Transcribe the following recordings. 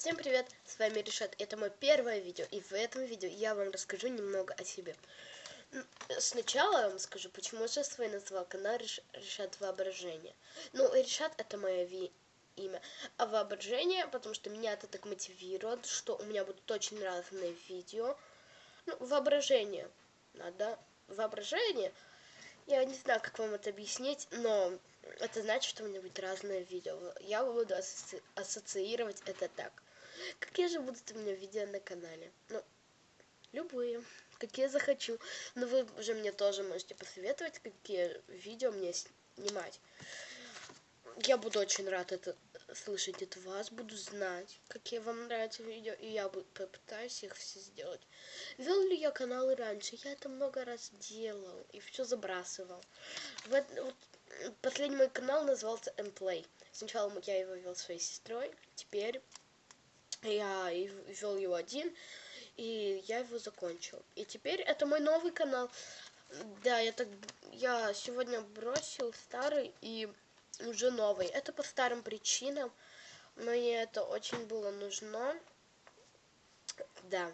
Всем привет, с вами Решат, это мое первое видео, и в этом видео я вам расскажу немного о себе. Сначала я вам скажу, почему же свой назвал канал Реш... Решат Воображение. Ну, Решат это мое ви... имя, а Воображение, потому что меня это так мотивирует, что у меня будут очень разные видео. Ну, Воображение, надо, Воображение, я не знаю, как вам это объяснить, но это значит, что у меня будет разное видео. Я буду асоци... ассоциировать это так. Какие же будут у меня видео на канале? Ну, любые, какие захочу. Но вы уже мне тоже можете посоветовать, какие видео мне снимать. Я буду очень рад это слышать от вас, буду знать, какие вам нравятся видео, и я попытаюсь их все сделать. Вел ли я каналы раньше? Я это много раз делал и все забрасывал. Вот, вот, последний мой канал назывался Mplay. Сначала я его вел своей сестрой, теперь я вел его один, и я его закончил. И теперь это мой новый канал. Да, я так я сегодня бросил старый и уже новый. Это по старым причинам. Мне это очень было нужно. Да.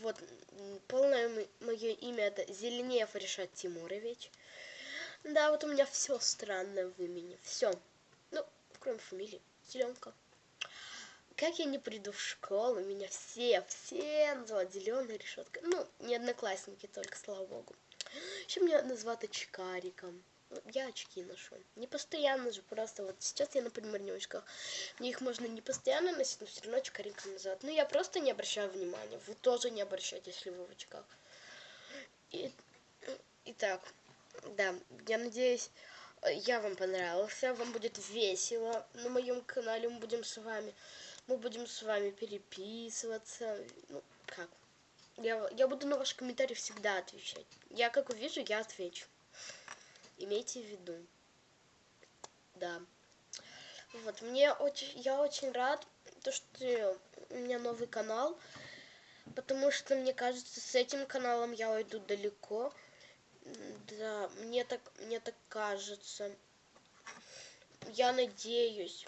Вот, полное мое имя это Зеленев Решат Тимурович. Да, вот у меня все странное в имени. Все. Ну, кроме фамилии. Зеленка как я не приду в школу, меня все, все называют зеленой решеткой. Ну, не одноклассники только, слава богу. Еще меня называют очкариком. Ну, я очки ношу. Не постоянно же, просто вот сейчас я, например, не в очках. Мне их можно не постоянно носить, но все равно очкариком называют. Ну, я просто не обращаю внимания. Вы тоже не обращайте, если вы в очках. И, итак, да, я надеюсь, я вам понравился, вам будет весело на моем канале, мы будем с вами мы будем с вами переписываться. Ну, как? Я, я буду на ваши комментарии всегда отвечать. Я как увижу, я отвечу. Имейте в виду. Да. Вот, мне очень, я очень рад, то, что у меня новый канал, потому что, мне кажется, с этим каналом я уйду далеко. Да, мне так, мне так кажется. Я надеюсь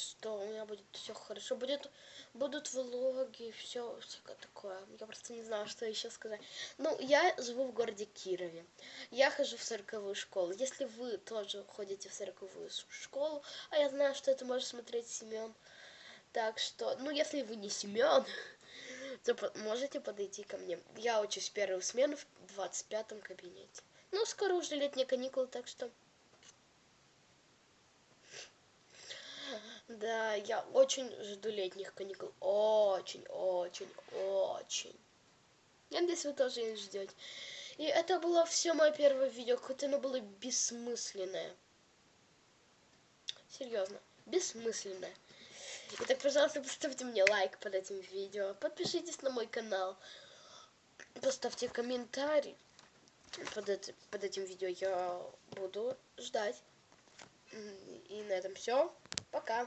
что у меня будет все хорошо. Будет, будут влоги, все всякое такое. Я просто не знаю, что еще сказать. Ну, я живу в городе Кирове. Я хожу в сороковую школу. Если вы тоже ходите в сороковую школу, а я знаю, что это может смотреть Семен. Так что, ну, если вы не Семен, то можете подойти ко мне. Я учусь первую смену в 25 кабинете. Ну, скоро уже летние каникулы, так что Да, я очень жду летних каникул. Очень, очень, очень. Я надеюсь, вы тоже их ждете. И это было все мое первое видео, хоть оно было бессмысленное. Серьезно, бессмысленное. Итак, пожалуйста, поставьте мне лайк под этим видео. Подпишитесь на мой канал. Поставьте комментарий под, это, под этим видео. Я буду ждать. И на этом все. Пока.